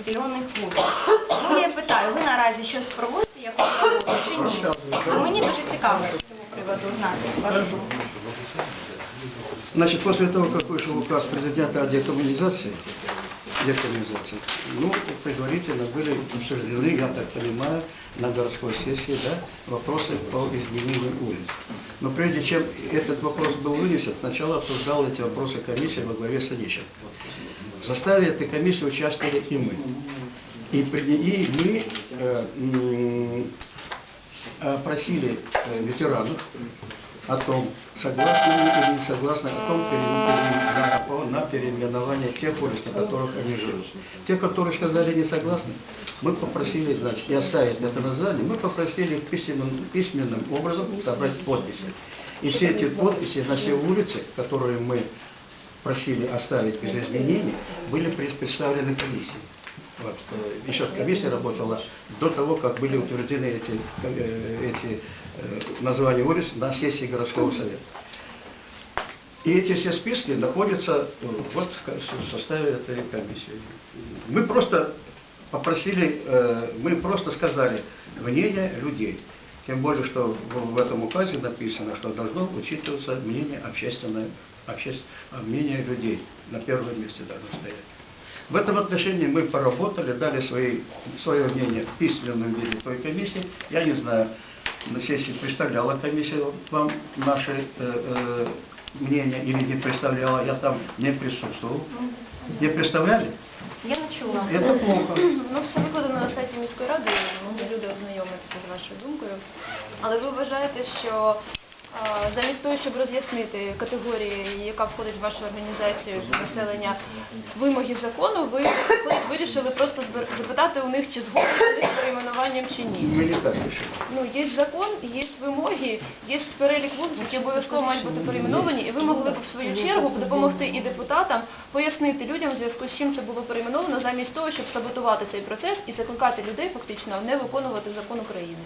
определенних вулиць. Ну, я питаю, ви наразі щось проводите, якусь роботу чи ні? Мені дуже цікаво з цього приводу знати вашу думку. Значит, после того, как вышел указ президента о декоммунизации, декоммунизации, ну, предварительно были обсуждены, я так понимаю, на городской сессии, да, вопросы по изменению улиц. Но прежде чем этот вопрос был вынесен, сначала обсуждал эти вопросы комиссия во главе с Онищенко. В составе этой комиссии участвовали и мы. И, и мы э, э, ветеранов о том, согласны они или не согласны о том, на, переименование тех улиц, на которых они живут. Те, которые сказали не согласны, мы попросили, значит, и оставить это название, мы попросили их письменным, письменным образом собрать подписи. И все эти подписи на все улицы, которые мы просили оставить без изменений, были пред- представлены комиссии. Вот, э, еще комиссия работала до того, как были утверждены эти, э, эти э, названия улиц на сессии городского совета. И эти все списки находятся вот в составе этой комиссии. Мы просто попросили, мы просто сказали мнение людей. Тем более, что в этом указе написано, что должно учитываться мнение общественное, обще- мнение людей. На первом месте должно стоять. В этом отношении мы поработали, дали свои, свое мнение в письменном виде той комиссии. Я не знаю, на сессии представляла комиссия вам наши э, э, мнения или не представляла, я там не присутствовал. Не представляли? Я не чула. Это плохо. Ну, все викладено на сайті міської ради, і можуть люди ознайомитися з вашою думкою. Але ви вважаєте, що а, замість того, щоб роз'яснити категорії, яка входить в вашу організацію населення, вимоги закону, ви вирішили просто запитати у них, чи згодні вони з перейменуванням чи ні. Не так. Ну, є закон, є вимоги, є перелік вулиць, які обов'язково мають бути перейменовані, і ви могли б в свою чергу допомогти і депутатам пояснити людям, в зв'язку з чим це було перейменовано, замість того, щоб саботувати цей процес і закликати людей фактично не виконувати закон України.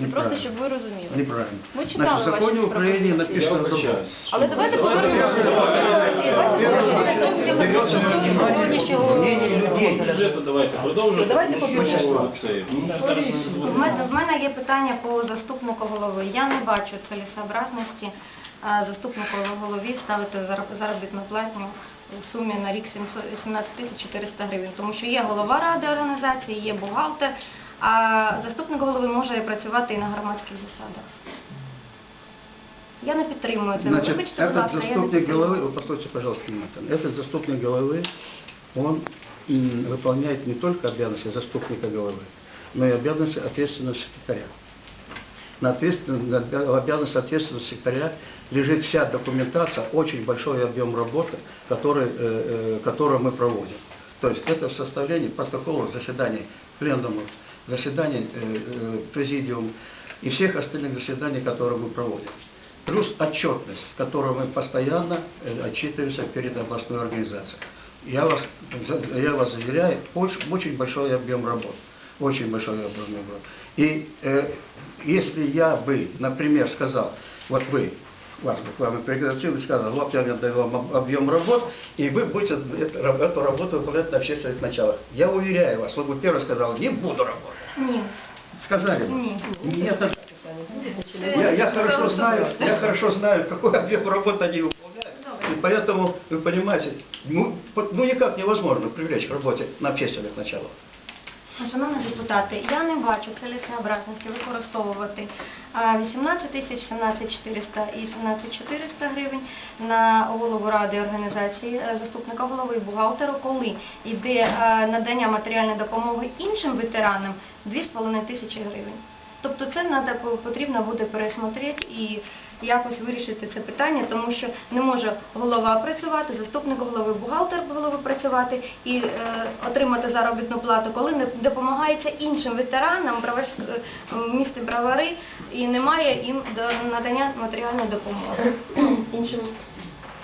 Це просто щоб ви розуміли. Неправильно. Ми читали Значит, в ваші Украины пропозиції. написано другое. Але давайте повернемося до Берется во внимание мнение людей. Бюджету давайте продовжуємо. Давайте тому що бюджету. це, ну, зараз ми В мене, в мене є питання по заступнику голови. Я не бачу цілесообразності а, заступнику голові ставити зар- заробітну платню у сумі на рік 700 17 тисяч 400 гривень, тому що є голова ради організації, є бухгалтер, а заступник голови може працювати і на громадських засадах. Я не підтримую це. Значит, Вибачте, будь этот ласка, я не заступник підтримую. головы, вы постойте, пожалуйста, внимательно. Этот заступник головы, он м, выполняет не только обязанности заступника головы, но и обязанности ответственного секретаря. На, ответствен- на обя- обязанности ответственного секретаря лежит вся документация, очень большой объем работы, который, э, э, которую мы проводим. То есть это в составлении протоколов заседаний пленумов, заседаний э, э, президиум и всех остальных заседаний, которые мы проводим. Плюс отчетность, которую мы постоянно э, отчитываемся перед областной организацией. Я вас, я вас заверяю, очень, очень большой объем работ. Очень большой объем работ. И э, если я бы, например, сказал, вот вы, вас бы к вам пригласил и сказал, вот я даю вам об- объем работ, и вы будете эту, раб- эту работу выполнять на общественных началах. Я уверяю вас, вы бы первый сказал, не буду работать. Ні. Сказали бы? Ні. Нет, это- я, я хорошо знаю, я хорошо знаю, какой объем работы они выполняют. И поэтому, вы понимаете, ну, ну никак невозможно привлечь к работе на общественных началах. Шановні депутати, я не бачу цілесообразності використовувати 18 тисяч, 17 400 і 17 400 гривень на голову ради організації, е, заступника голови і бухгалтеру, коли йде е, надання матеріальної допомоги іншим ветеранам 2,5 тисячі гривень. Тобто це потрібно буде пересмотрети і якось вирішити це питання, тому що не може голова працювати, заступник голови, бухгалтер голови працювати і е, отримати заробітну плату, коли не допомагається іншим ветеранам міста е, місті Бравари і немає їм надання матеріальної допомоги. Іншим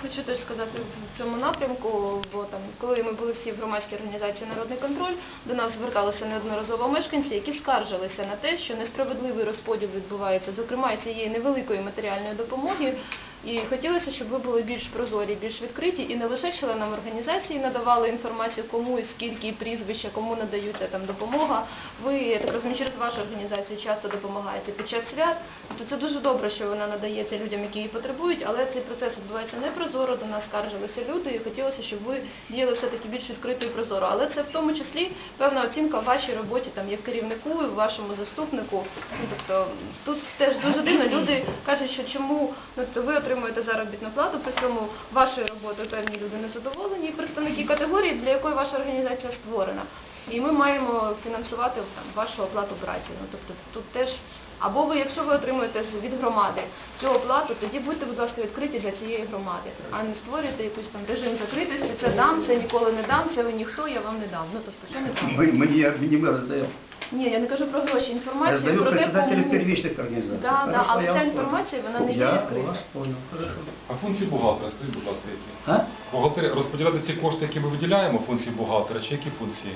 Хочу теж сказати в цьому напрямку, бо там, коли ми були всі в громадській організації Народний контроль, до нас зверталися неодноразово мешканці, які скаржилися на те, що несправедливий розподіл відбувається, зокрема цієї невеликої матеріальної допомоги І хотілося, щоб ви були більш прозорі, більш відкриті і не лише членам організації надавали інформацію, кому і скільки прізвища, кому надаються там допомога. Ви, я так розумію, через вашу організацію часто допомагаєте під час свят. Тобто це дуже добре, що вона надається людям, які її потребують, але цей процес відбувається непрозоро. До нас скаржилися люди, і хотілося, щоб ви діяли все таки більш відкрито і прозоро. Але це в тому числі певна оцінка в вашій роботі, там як керівнику і вашому заступнику. Ну, Тобто тут теж дуже дивно. Люди кажуть, що чому ну, тобто ви отримуєте заробітну плату, при цьому вашою роботою певні люди не задоволені, і представники категорії, для якої ваша організація створена. І ми маємо фінансувати там вашу оплату праці. Ну тобто тут теж або ви, якщо ви отримуєте з- від громади цю оплату, тоді будьте, будь ласка, відкриті для цієї громади, а не створюйте якийсь там режим закритості. Це дам, це ніколи не дам, це ви ніхто, я вам не дам. Ну тобто це не так. Мы, мы не, не мы раздаем. Ні, я не кажу про гроші. Інформацію Раздаю про те, председателя кому... первичных организаций. Да, да, Хорошо, але я ця вас інформація, понял. вона не є Я відкрита. вас понял, хорошо. А функції бухгалтера, скажіть, будь ласка, які? А? Бухгалтери розподіляти ці кошти, які ми виділяємо, функції бухгалтера, чи які функції?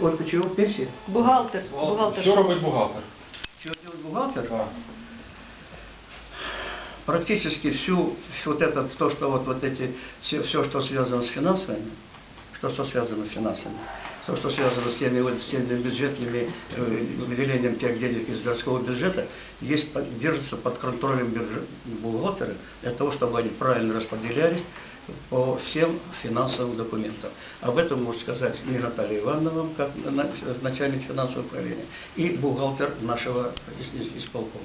Ольга, чего персия? Бухгалтер. Бухгалтер. Що робить бухгалтер? Что делает бухгалтер? Так. Практически всю, всю вот это, то, что вот, вот эти, все, все, что связано с финансами, что, что связано с финансами, то, что связано с теми, вот, с теми бюджетными э, выделением тех денег из городского бюджета, есть, держится под контролем бюджет, бухгалтера для того, чтобы они правильно распределялись по всем финансовым документам. Об этом может сказать и Наталья Ивановна, как на- начальник финансового управления, и бухгалтер нашего ис- ис- исполкома.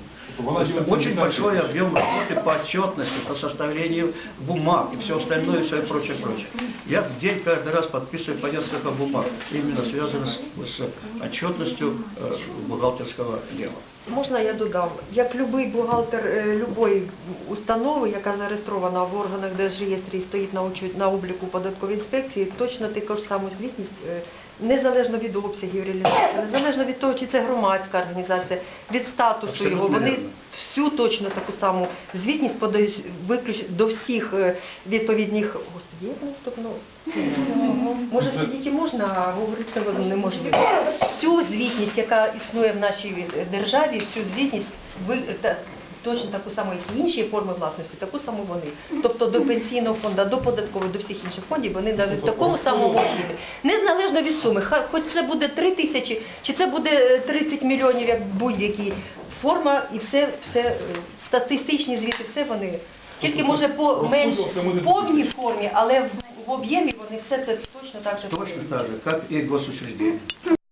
Очень 70 большой объем работы по отчетности, по составлению бумаг и все остальное, все и прочее, прочее. Я в день каждый раз подписываю по несколько бумаг, именно связанных с, с отчетностью э, бухгалтерского дела. Можна я додам? Як будь-який бухгалтер е, любої установи, яка зареєстрована в органах Держреєстрі і стоїть на обліку податкової інспекції, точно таку ж саму звітність, е, незалежно від обсягів реалізації, незалежно від того, чи це громадська організація, від статусу Абсолютно його, вони вірно. всю точно таку саму звітність подають виключ до всіх е, відповідних господі, як наступно. Може сидіти можна, а говорити неможливо. Всю звітність, яка існує в нашій державі, всю звітність ви та, точно таку саму, як і інші форми власності, таку саму вони. Тобто до пенсійного фонду, до податкової, до всіх інших фондів вони навіть в такому самому об'ємі. Незалежно від суми, хоч це буде 3 тисячі, чи це буде е, 30 мільйонів, як будь-які форма, і все, все е, статистичні звіти, все вони. Тільки може по менш повній формі, але в, об'ємі вони все це точно так же Точно так же, как и госучреждения.